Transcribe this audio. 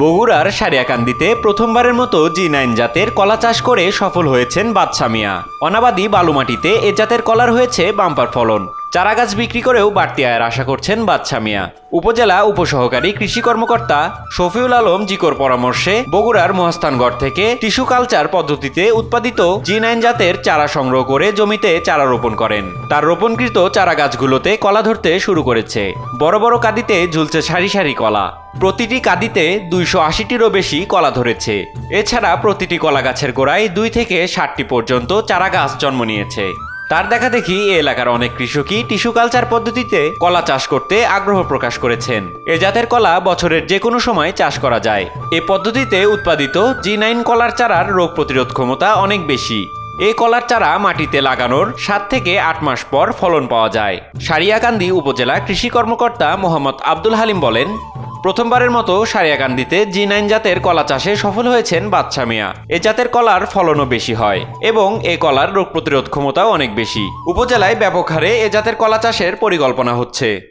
বগুড়ার সারিয়াকান্দিতে প্রথমবারের মতো জি নাইন জাতের কলা চাষ করে সফল হয়েছেন বাদশা মিয়া। অনাবাদি বালুমাটিতে এ জাতের কলার হয়েছে বাম্পার ফলন। চারাগাছ বিক্রি করেও বাড়তি আয়ের আশা করছেন বাদশা মিয়া। উপজেলা উপসহকারী কৃষি কর্মকর্তা শফিউল আলম জিকোর পরামর্শে বগুড়ার মহাস্থানগড় থেকে টিস্যু কালচার পদ্ধতিতে উৎপাদিত জি নাইন জাতের চারা সংগ্রহ করে জমিতে চারা রোপণ করেন। তার রোপণকৃত চারা গাছগুলোতে কলা ধরতে শুরু করেছে। বড় বড় কাদিতে ঝুলছে সারি সারি কলা। প্রতিটি কাদিতে দুইশো আশিটিরও বেশি কলা ধরেছে। এছাড়া প্রতিটি কলা গাছের গোড়ায় দুই থেকে ষাটটি পর্যন্ত চারা গাছ জন্ম নিয়েছে। তার দেখা দেখি এ এলাকার অনেক কৃষকই টিস্যু কালচার পদ্ধতিতে কলা চাষ করতে আগ্রহ প্রকাশ করেছেন। এ জাতের কলা বছরের যে কোনো সময় চাষ করা যায়। এ পদ্ধতিতে উৎপাদিত জি নাইন কলার চারার রোগ প্রতিরোধ ক্ষমতা অনেক বেশি। এই কলার চারা মাটিতে লাগানোর সাত থেকে আট মাস পর ফলন পাওয়া যায়। সারিয়াকান্দি উপজেলা কৃষি কর্মকর্তা মোহাম্মদ আব্দুল হালিম বলেন প্রথমবারের মতো সারিয়াকান্দিতে জি নাইন জাতের কলা চাষে সফল হয়েছেন বাচ্চা মিয়া। এ জাতের কলার ফলনও বেশি হয় এবং এ কলার রোগ প্রতিরোধ ক্ষমতাও অনেক বেশি। উপজেলায় ব্যাপক হারে এ জাতের কলা চাষের পরিকল্পনা হচ্ছে।